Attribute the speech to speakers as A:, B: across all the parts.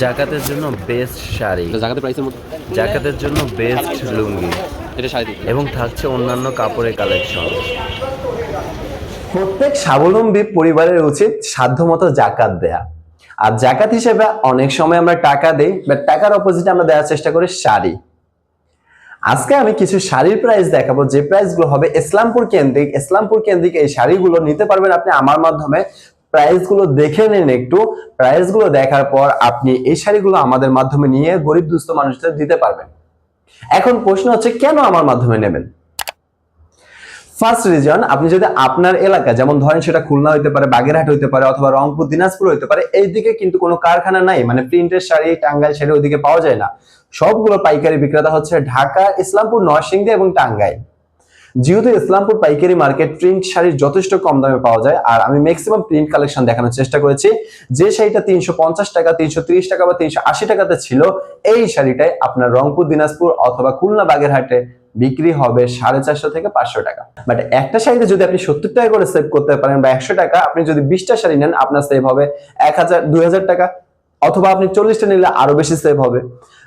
A: জাকাতের জন্য বেস্ট শাড়ি।
B: জাকাতের প্রাইসের মধ্যে?
A: জাকাতের জন্য বেস্ট লুঙ্গি।
B: এটা তিন
A: এবং থাকছে অন্যান্য কাপড়ের কালেকশন
C: প্রত্যেক স্বাবলম্বী পরিবারের উচিত সাধ্যমতো জাকাত দেয়া। আর জাকাত হিসেবে অনেক সময় আমরা টাকা দেই বাট টাকার অপোজিটে আমরা দেওয়ার চেষ্টা করি শাড়ি। আজকে আমি কিছু শাড়ির প্রাইস দেখাবো যে প্রাইসগুলো হবে ইসলামপুর কেন্দ্রিক। ইসলামপুর কেন্দ্রিক এই শাড়িগুলো নিতে পারবেন আপনি আমার মাধ্যমে প্রাইসগুলো দেখে নিন একটু। প্রাইসগুলো দেখার পর আপনি এই শাড়িগুলো আমাদের মাধ্যমে নিয়ে গরিব দুস্থ মানুষদের দিতে পারবেন। এখন প্রশ্ন হচ্ছে, কেন আমার মাধ্যমে নেবেন? ফার্স্ট রিজন আপনি যদি আপনার এলাকা, যেমন ধরেন সেটা খুলনা হইতে পারে, বাগেরহাট হইতে পারে, অথবা রংপুর, দিনাজপুর হইতে পারে এইদিকে কিন্তু কোনো কারখানা নাই। মানে প্রিন্টের শাড়ি, টাঙ্গাইল শাড়ি ওইদিকে পাওয়া যায় না। সবগুলো পাইকারি বিক্রেতা হচ্ছে ঢাকা, ইসলামপুর, নরসিংদী এবং টাঙ্গাইল। যেহেতু ইসলামপুর পাইকারি মার্কেট প্রিন্ট শাড়ি যথেষ্ট কম দামে পাওয়া যায়, আর আমি ম্যাক্সিমাম প্রিন্ট কালেকশন দেখানোর চেষ্টা করেছি। যে শাড়িটা তিনশো পঞ্চাশ টাকা, তিনশো ত্রিশ টাকা বা তিনশো আশি টাকাতে ছিল, এই শাড়িটাই আপনার রংপুর, দিনাজপুর অথবা খুলনা বাগেরহাটে বিক্রি হবে সাড়ে চারশো থেকে পাঁচশো টাকা। বাট একটা শাড়িতে যদি আপনি সত্তর টাকা করে সেভ করতে পারেন বা একশো টাকা, আপনি যদি বিশটা শাড়ি নেন, আপনার সেভ হবে এক হাজার হাজার টাকা, অথবা আপনি চল্লিশটা নিলে আরও বেশি সেভ হবে।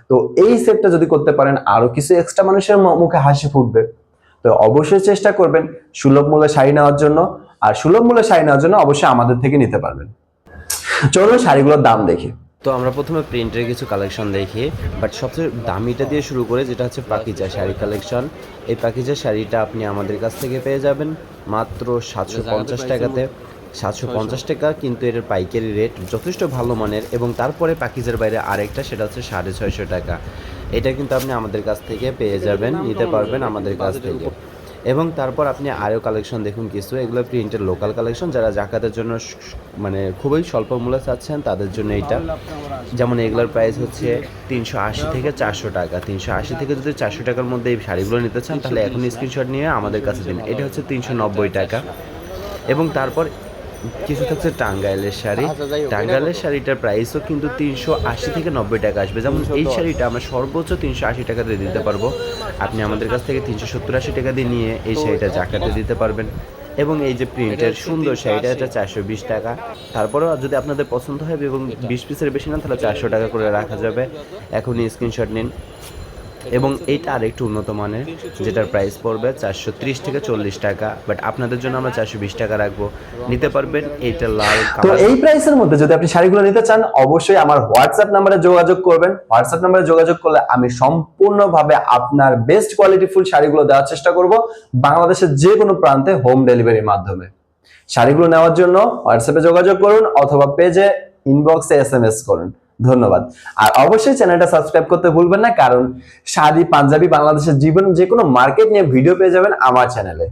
C: তো এই সেভটা যদি করতে পারেন, আরও কিছু এক্সট্রা মানুষের মুখে হাসি ফুটবে। তো অবশ্যই চেষ্টা করবেন সুলভ মূল্যে শাড়ি নেওয়ার জন্য, আর সুলভ মূল্যে শাড়ি নেওয়ার জন্য অবশ্যই আমাদের থেকে নিতে পারবেন। চলুন শাড়িগুলোর দাম দেখি।
A: তো আমরা প্রথমে প্রিন্টের কিছু কালেকশন দেখি, বাট সবচেয়ে দামিটা দিয়ে শুরু করে যেটা হচ্ছে পাকিজা শাড়ি কালেকশন। এই পাকিজা শাড়িটা আপনি আমাদের কাছ থেকে পেয়ে যাবেন মাত্র সাতশো পঞ্চাশ টাকাতে। সাতশো পঞ্চাশ টাকা, কিন্তু এর পাইকারি রেট যথেষ্ট ভালো মানের, এবং তারপরে পাকিজার বাইরে আরেকটা, সেটা হচ্ছে সাড়ে ছয়শো টাকা। এটা কিন্তু আপনি আমাদের কাছ থেকে পেয়ে যাবেন, নিতে পারবেন আমাদের কাছ থেকে। এবং তারপর আপনি আরও কালেকশন দেখুন কিছু, এগুলো প্রিন্টের লোকাল কালেকশন যারা জাকাতের জন্য মানে খুবই স্বল্প মূল্যে চাচ্ছেন, তাদের জন্য এইটা যেমন এগুলোর প্রাইস হচ্ছে তিনশো আশি থেকে চারশো টাকা। তিনশো আশি থেকে যদি চারশো টাকার মধ্যে এই শাড়িগুলো নিতে চান, তাহলে এখন স্ক্রিনশট নিয়ে আমাদের কাছে দিন। এটা হচ্ছে তিনশো নব্বই টাকা। এবং তারপর কিছু থাকছে টাঙ্গাইলের শাড়ি। টাঙ্গাইলের শাড়িটার প্রাইসও কিন্তু তিনশো আশি থেকে নব্বই টাকা আসবে। যেমন এই শাড়িটা আমরা সর্বোচ্চ তিনশো আশি টাকা দিয়ে দিতে পারব। আপনি আমাদের কাছ থেকে তিনশো সত্তর আশি টাকা দিয়ে নিয়ে এই শাড়িটা জাকাতে দিতে পারবেন। এবং এই যে প্রিন্টের সুন্দর শাড়িটা এটা চারশো বিশ টাকা। তারপরেও যদি আপনাদের পছন্দ হয় এবং বিশ পিসের বেশি না তাহলে চারশো টাকা করে রাখা যাবে। এখনই স্ক্রিনশট নিন। এবং এইটা আরেকটু উন্নত মানের যেটার প্রাইস পড়বে চারশো ত্রিশ থেকে চল্লিশ টাকা। বাট আপনাদের জন্য আমরা চারশো বিশ টাকা রাখব। নিতে পারবেন এইটা লাল
C: তো এই প্রাইসের মধ্যে যদি আপনি শাড়িগুলো নিতে চান অবশ্যই আমার হোয়াটসঅ্যাপ নাম্বারে যোগাযোগ করবেন। হোয়াটসঅ্যাপ নাম্বারে যোগাযোগ করলে আমি সম্পূর্ণভাবে আপনার বেস্ট কোয়ালিটি ফুল শাড়িগুলো দেওয়ার চেষ্টা করব বাংলাদেশের যে কোনো প্রান্তে হোম ডেলিভারির মাধ্যমে। শাড়িগুলো নেওয়ার জন্য হোয়াটসঅ্যাপে যোগাযোগ করুন অথবা পেজে ইনবক্সে এস এম এস করুন। ধন্যবাদ। আর অবশ্যই চ্যানেলটা সাবস্ক্রাইব করতে ভুলবেন না, কারণ শাড়ি, পাঞ্জাবি বাংলাদেশের জীবন যে কোনো মার্কেট নিয়ে ভিডিও পেয়ে যাবেন আমার চ্যানেলে